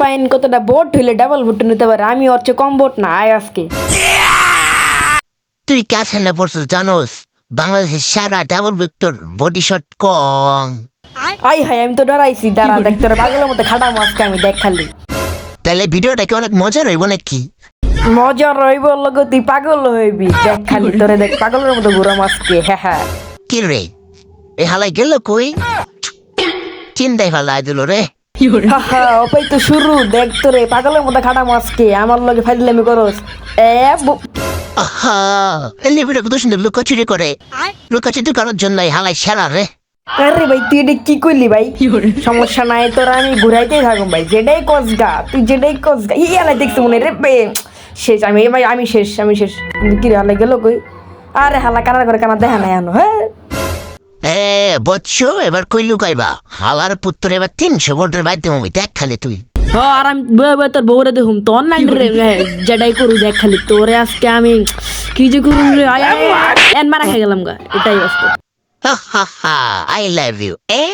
Pine কতটা boat হইলে double vote নিতে পারে? আমি ওর চেয়ে কম ভোট না আয় আজকে। তুই পড়ছিস জানোস? বাংলাদেশের সারা ডাবল ভিক্টর বডি শট কম। আই হাই আমি তো ডরাইছি দাঁড়া দেখ তোর পাগলের মতো খাটাম আজকে আমি দেখ খালি। তাহলে ভিডিওটা কি অনেক মজা রইব নাকি? মজা রইব লগ তুই পাগল হইবি। দেখ খালি তোরে দেখ পাগলের মতো ঘুরাম আজকে হ্যাঁ হ্যাঁ। কি রে এ হালাই গেল কই? চিন্তাই ফালাই দিল রে। হাহা, ওপাই তো শুরু। দেখ তোরে পাগলের মতো খাটাম আজকে। আমার লগে ফাইলামি করস। এ আহা এলি কত সুন্দর লুকোচুরি করে। লুকোচুরি করার জন্য হালাই সেরা রে। আরে ভাই তুই এটা কি করলি ভাই? সমস্যা নাই তোর আমি ঘুরাইতেই থাকুম ভাই। যেটাই কস গা তুই যেটাই কস গা। ই আলাই দেখছি মনে রে বে শেষ। আমি এ ভাই আমি শেষ আমি শেষ। কি রে হালাই গেল কই? আরে হালা কানার করে কানা দেখা নাই আনো হ্যাঁ? এ বৎস এবার কই লুকাইবা হালার পুত্র এবার তিনশো ভোটের বাইতে মুভি দেখ খালি তুই আর আমি বয়ে বয়ে তোর বউরে দেখুম তোর নাই রে হ্যাঁ, যেটাই করু দেখ খালি তোরে আজকে আমি কি যে করুম রে এন মারা খেয়ে গেলাম গা এটাই আজকে হা হা হা আই লাভ ইউ এ